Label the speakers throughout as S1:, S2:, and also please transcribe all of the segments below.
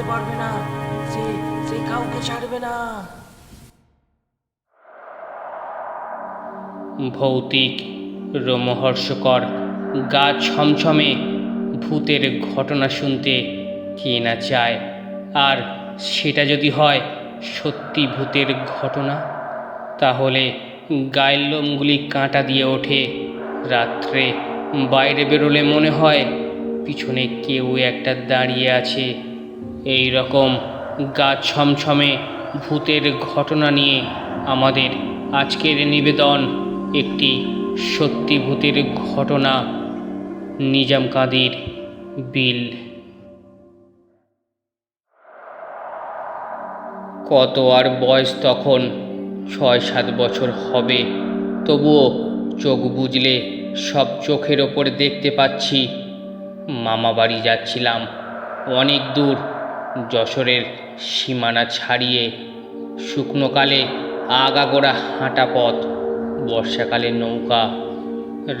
S1: বাঁচতে পারবে না, সে সে কাউকে ছাড়বে না।
S2: ভৌতিক রোমহর্ষকর গা ছমছমে ভূতের ঘটনা শুনতে কে না চায়? আর সেটা যদি হয় সত্যি ভূতের ঘটনা? তাহলে গায়ের লোমগুলি কাঁটা দিয়ে ওঠে। রাত্রে বাইরে বেরোলে মনে হয় পিছনে কেউ একটা দাঁড়িয়ে আছে। এই রকম গা ছমছমে ভূতের ঘটনা নিয়ে আমাদের আজকের নিবেদন একটি সত্যি ভূতের ঘটনা, নিজাম কাদির বিল। কত আর বয়স তখন? ছয় সাত বছর হবে। তবুও চোখ বুঝলে সব চোখের ওপর দেখতে পাচ্ছি। মামা বাড়ি যাচ্ছিলাম। অনেক দূর যশোরের সীমানা ছাড়িয়ে শুকনোকালে আগাগোড়া হাঁটা পথ। বর্ষাকালে নৌকা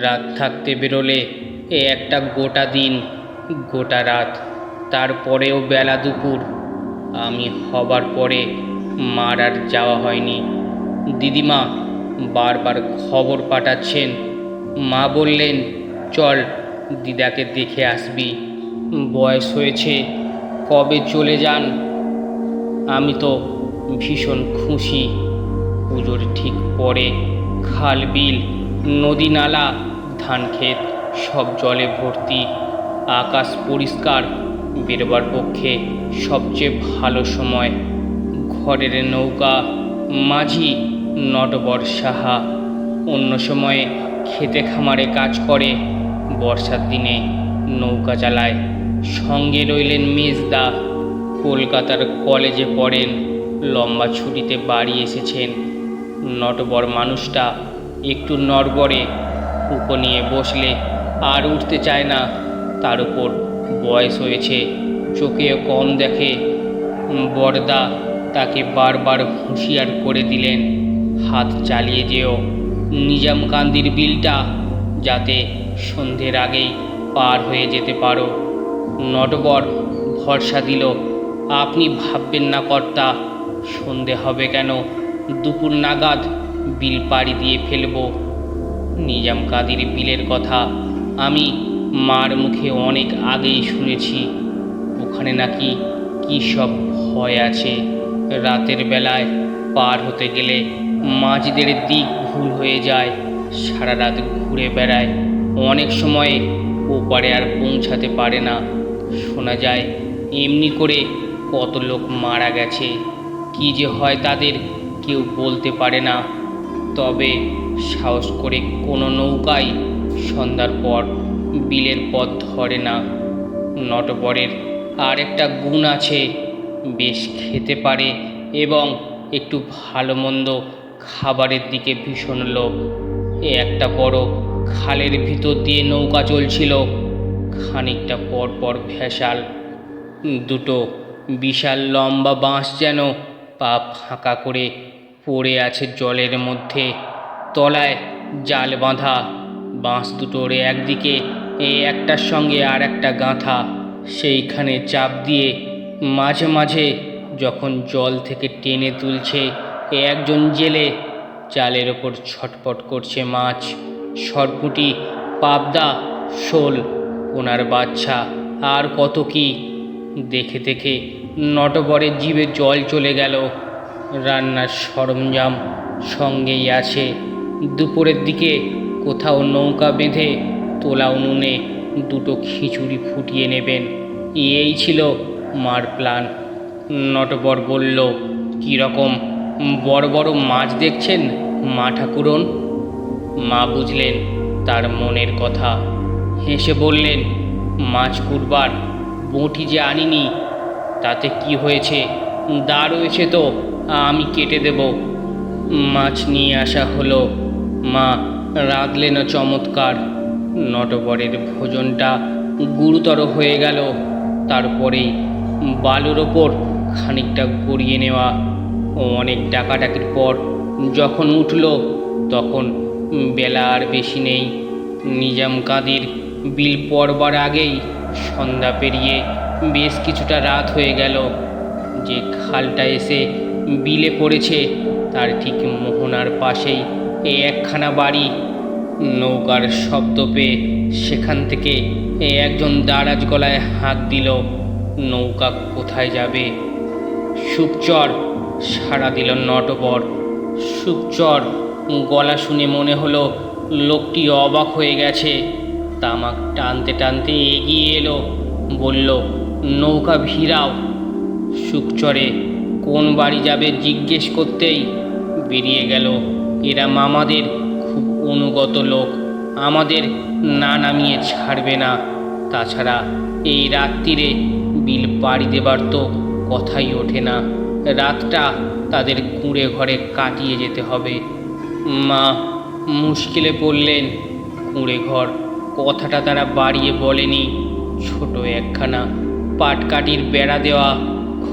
S2: রাত থাকতে বেরোলে এ একটা গোটা দিন, গোটা রাত। তারপরেও বেলা দুপুর। আমি হবার পরে মার আর যাওয়া হয়নি। দিদিমা বারবার খবর পাঠাচ্ছেন। মা বললেন, চল, দিদাকে দেখে আসবি। বয়স হয়েছে কবে চলে যান? আমি তো ভীষণ খুশি। পুজোর ঠিক পরে খাল, বিল, নদী, নালা, ধান ক্ষেত সব জলে ভর্তি। আকাশ পরিষ্কার, বেরোবার পক্ষে সবচেয়ে ভালো সময়। ঘরের নৌকা, মাঝি, নটবর সাহা। অন্য সময়ে খেতে খামারে কাজ করে। বর্ষার দিনে নৌকা চালায় সঙ্গে রইলেন মেজদা। কলকাতার কলেজে পড়েন, লম্বা ছুটিতে বাড়ি এসেছেন। নটবর মানুষটা একটু নড়বড়ে উপ নিয়ে বসলে আর উঠতে চায় না। তার উপর বয়স হয়েছে চোখেও কম দেখে। বরদা তাকে বারবার হুঁশিয়ার করে দিলেন, হাত চালিয়ে যেও। নিজাম কান্দির বিলটা যাতে সন্ধ্যের আগেই পার হয়ে যেতে পারো। নটবর ভরসা দিল। আপনি ভাববেন না কর্তা, সন্ধে হবে কেন? দুপুর নাগাদ বিল পাড়ি দিয়ে ফেলব। নিজাম কাদির বিলের কথা আমি মার মুখে অনেক আগেই শুনেছি। ওখানে নাকি কী সব ভয় আছে? রাতের বেলায় পার হতে গেলে মাঝিদের দিক ভুল হয়ে যায়। সারা রাত ঘুরে বেড়ায়। অনেক সময়ে ওপারে আর পৌঁছাতে পারে না। শোনা যায়, এমনি করে কত লোক মারা গেছে, কি যে হয় তাদের কেউ বলতে পারে না। তবে সাহস করে কোনো নৌকাই সন্ধ্যার পর বিলের পথ ধরে না। নটবরের আর একটা গুণ আছে, বেশ খেতে পারে এবং একটু ভালো মন্দ খাবারের দিকে ভীষণ লোভ। একটা বড় খালের ভিতর দিয়ে নৌকা চলছিল। খানিকটা পর পর ভেসাল, দুটো বিশাল লম্বা বাঁশ যেন পা ফাঁকা করে পড়ে আছে জলের মধ্যে। তলায় জাল বাঁধা, বাঁশ দুটোর একদিকে একটার সঙ্গে আর একটা গাঁথা। সেইখানে চাপ দিয়ে মাঝে মাঝে যখন জল থেকে টেনে তুলছে, এ একজন জেলে জালের ওপর ছটপট করছে মাছ, সরপুটি, পাবদা, শোল ওনার বাচ্চা। আর কত কি? দেখে দেখে নটবরের জিভে জল চলে গেল। রান্নার সরঞ্জাম সঙ্গেই আছে। দুপুরের দিকে কোথাও নৌকা বেঁধে তোলা উনুনে দুটো খিচুড়ি ফুটিয়ে নেবেন। এই ছিল মার প্ল্যান। নটবর বলল কীরকম বড় বড় মাছ দেখছেন মা ঠাকুরন? মা বুঝলেন তার মনের কথা। হেসে বললেন, মাছ কুরবার, বঁটি যে আনিনি, তাতে কি হয়েছে? দা রয়েছে তো, আমি কেটে দেব। মাছ নিয়ে আসা হলো। মা রাঁধলে না চমৎকার। নটবরের ভোজনটা গুরুতর হয়ে গেল। তারপরেই বালুর ওপর খানিকটা গড়িয়ে নেওয়া। ও অনেক ডাকাডাকির পর যখন উঠল, তখন বেলা আর বেশি নেই। নিজাম কাদির বিল পড়বার আগেই সন্ধ্যা পেরিয়ে বেশ কিছুটা রাত হয়ে গেল। যে খালটা এসে বিলে পড়েছে, তার ঠিক মোহনার পাশেই এই একখানা বাড়ি। নৌকার শব্দ পেয়ে সেখান থেকে একজন দারাজ গলায় হাত দিল, নৌকা কোথায় যাবে? সুপচর সাড়া দিল নটবর। সুপচর গলা শুনে মনে হলো লোকটি অবাক হয়ে গেছে। তামাক টানতে টানতে এগিয়ে এলো, বলল, নৌকা ভিড়াও। সুকচরে কোন বাড়ি যাবে জিজ্ঞেস করতেই বেরিয়ে গেল। এরা মামাদের খুব অনুগত লোক। আমাদের না নামিয়ে ছাড়বে না। তাছাড়া এই রাত্রিরে বিল পাড়ি দেবার তো কথাই ওঠে না। রাতটা তাদের কুঁড়ে ঘরে কাটিয়ে যেতে হবে। মা, মুশকিলে পড়লেন কুঁড়ে ঘর। কথাটা তারা বাড়িয়ে বলেনি। ছোট একখানা পাটকাঠির বেড়া দেওয়া,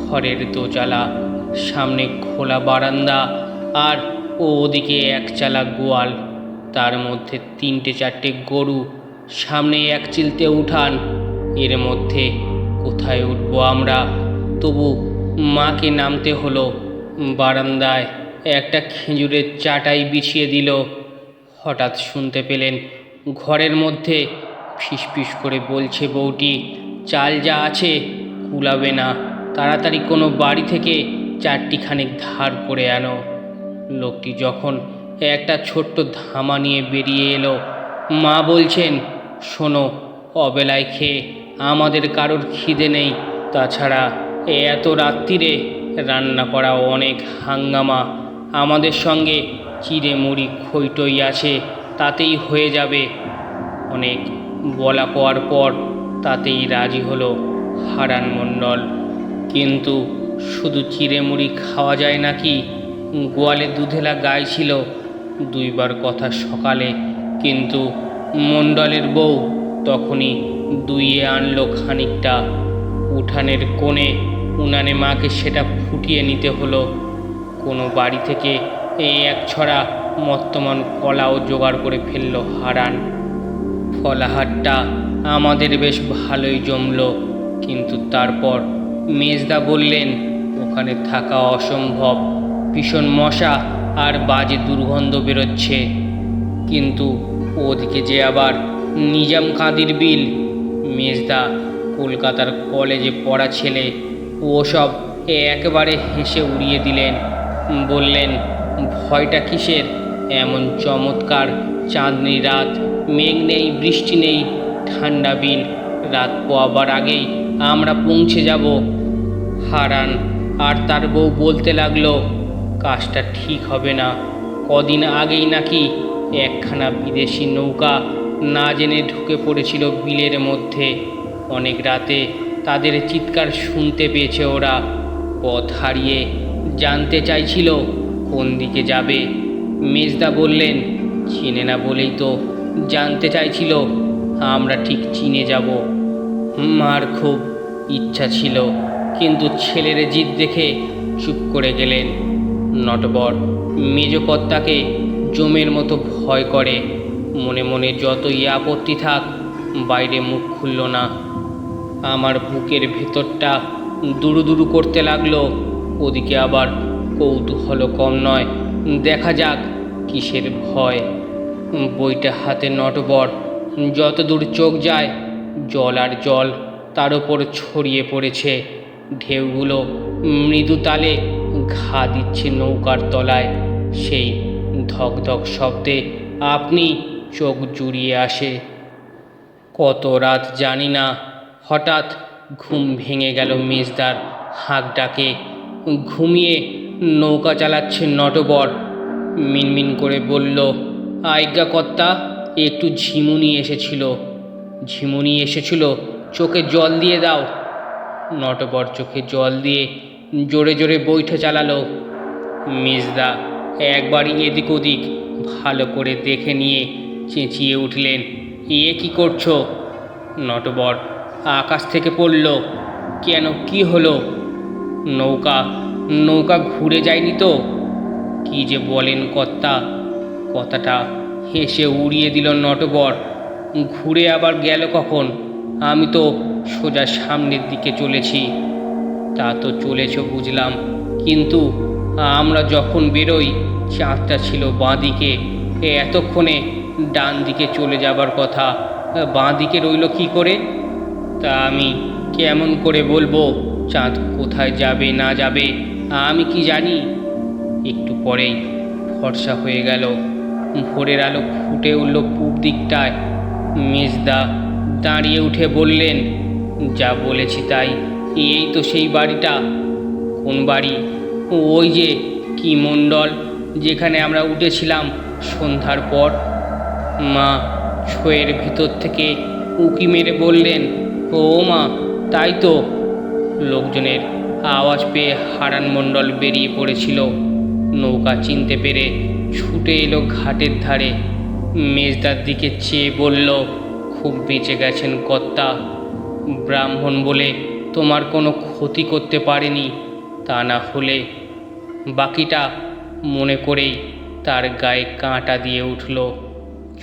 S2: ঘরের দোচালা সামনে খোলা বারান্দা আর ওদিকে একচালা গোয়াল। তার মধ্যে তিনটে চারটে গরু, সামনে এক চিলতে উঠান। এর মধ্যে কোথায় উঠবো আমরা? তবু মাকে নামতে হলো। বারান্দায় একটা খেজুরের চাটাই বিছিয়ে দিল। হঠাৎ শুনতে পেলেন ঘরের মধ্যে ফিসফিস করে বলছে বউটি, চাল যা আছে কুলাবে না, তাড়াতাড়ি কোনো বাড়ি থেকে চারটি খানিক ধার করে আনো। লোকটি যখন একটা ছোট্ট ধামা নিয়ে বেরিয়ে এলো, মা বলছেন, শোনো, অবেলায় খেয়ে আমাদের কারোর খিদে নেই। তাছাড়া এত রাত্রিরে রান্না করা অনেক হাঙ্গামা। আমাদের সঙ্গে চিড়ে মুড়ি খৈটই আছে। তাতেই হয়ে যাবে। অনেক বলা কওয়ার পর তাতেই রাজি হলো হারান মণ্ডল। কিন্তু শুধু চিড়ে মুড়ি খাওয়া যায় নাকি গোয়ালে দুধেলা গাই ছিল। দুইবার কথা সকালে, কিন্তু মণ্ডলের বউ তখনই দুইয়ে আনলো খানিকটা। উঠানের কোণে উনানে মাকে সেটা ফুটিয়ে নিতে হলো। কোনো বাড়ি থেকে এই এক ছড়া মর্তমান কলাও জোগাড় করে ফেলল হারান। ফলাহারটা আমাদের বেশ ভালোই জমল, কিন্তু তারপর মেজদা বললেন, ওখানে থাকা অসম্ভব। ভীষণ মশা আর বাজে দুর্গন্ধ বেরোচ্ছে। কিন্তু ওদিকে যে আবার নিজাম কাদির বিল, মেজদা কলকাতার কলেজে পড়া ছেলে ওসব একেবারে হেসে উড়িয়ে দিলেন। বললেন, ভয়টা কিসের? এমন চমৎকার চাঁদনি রাত, মেঘ নেই, বৃষ্টি নেই, ঠান্ডা বিল। রাত পোয়াবার আগেই আমরা পৌঁছে যাব। হারান আর তার বউ বলতে লাগল, কাজটা ঠিক হবে না। কদিন আগেই নাকি একখানা বিদেশি নৌকা না জেনে ঢুকে পড়েছিল বিলের মধ্যে। অনেক রাতে তাদের চিৎকার শুনতে পেয়েছে ওরা। পথ হারিয়ে জানতে চাইছিল কোন দিকে যাবে। মেজদা বললেন, চিনে না বলেই তো জানতে চাইছিল, আমরা ঠিক চিনে যাব। মার খুব ইচ্ছা ছিল, কিন্তু ছেলের জিদ দেখে চুপ করে গেলেন। নটবর মেজকর্তাকে জমের মতো ভয় করে। মনে মনে যতই আপত্তি থাক, বাইরে মুখ খুলল না। আমার বুকের ভেতরটা দুরু দুরু করতে লাগল, ওদিকে আবার কৌতূহল কম নয়। দেখা যাক কিসের ভয়। বইটা হাতে নটবর। যত দূর চোখ যায়, জল আর জল তার ওপর ছড়িয়ে পড়েছে। ঢেউগুলো মৃদু তালে ঘা দিচ্ছে নৌকার তলায়। সেই ধক ধক শব্দে আপনি চোখ জুড়িয়ে আসে। কত রাত জানি না, হঠাৎ ঘুম ভেঙে গেল মেজদার হাঁক ডাকে। ঘুমিয়ে নৌকা চালাচ্ছে নটবর। মিনমিন করে বলল, আজ্ঞা কর্তা, একটু ঝিমুনি এসেছিল। ঝিমুনি এসেছিল, চোখে জল দিয়ে দাও। নটবর চোখে জল দিয়ে জোরে জোরে বৈঠে চালালো। মেজদা একবারই এদিক ওদিক ভালো করে দেখে নিয়ে চেঁচিয়ে উঠলেন, এ কি করছ? নটবর আকাশ থেকে পড়ল, কেন কি হলো? নৌকা নৌকা ঘুরে যায়নি তো। কি যে বলেন কর্তা। কথাটা হেসে উড়িয়ে দিল নটবর। ঘুরে আবার গেল কখন? আমি তো সোজা সামনের দিকে চলেছি। তা তো চলেছ বুঝলাম। কিন্তু আমরা যখন বেরোই, চাঁদটা ছিল বাঁ দিকে এতক্ষণে ডান দিকে চলে যাবার কথা। বাঁ দিকে রইল কি করে? তা আমি কেমন করে বলব, চাঁদ কোথায় যাবে না যাবে? আমি কি জানি? একটু পরেই ফর্সা হয়ে গেল। ভোরের আলো ফুটে উঠল পূব দিকটায়। মেজদা দাঁড়িয়ে উঠে বললেন, যা বলেছি তাই। এই তো সেই বাড়িটা। কোন বাড়ি? ওই যে কি মণ্ডল যেখানে আমরা উঠেছিলাম সন্ধ্যার পর? মা ছয়ের ভিতর থেকে উকি মেরে বললেন, ও মা, তাই তো। লোকজনের আওয়াজ পেয়ে হারান মণ্ডল বেরিয়ে পড়েছিল। নৌকা চিনতে পেরে ছুটে এলো ঘাটের ধারে। মেজদার দিকে চেয়ে বলল, খুব বেঁচে গেছেন কর্তা। ব্রাহ্মণ বলে তোমার কোনো ক্ষতি করতে পারেনি। তা না হলে বাকিটা মনে করেই তার গায়ে কাঁটা দিয়ে উঠল।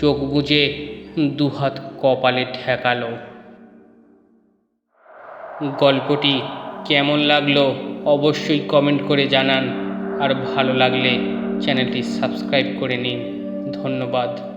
S2: চোখ বুজে দুহাত কপালে ঠেকালো। গল্পটি কেমন লাগল অবশ্যই কমেন্ট করে জানান। আর ভালো লাগলে চ্যানেলটি সাবস্ক্রাইব করে নিন। ধন্যবাদ।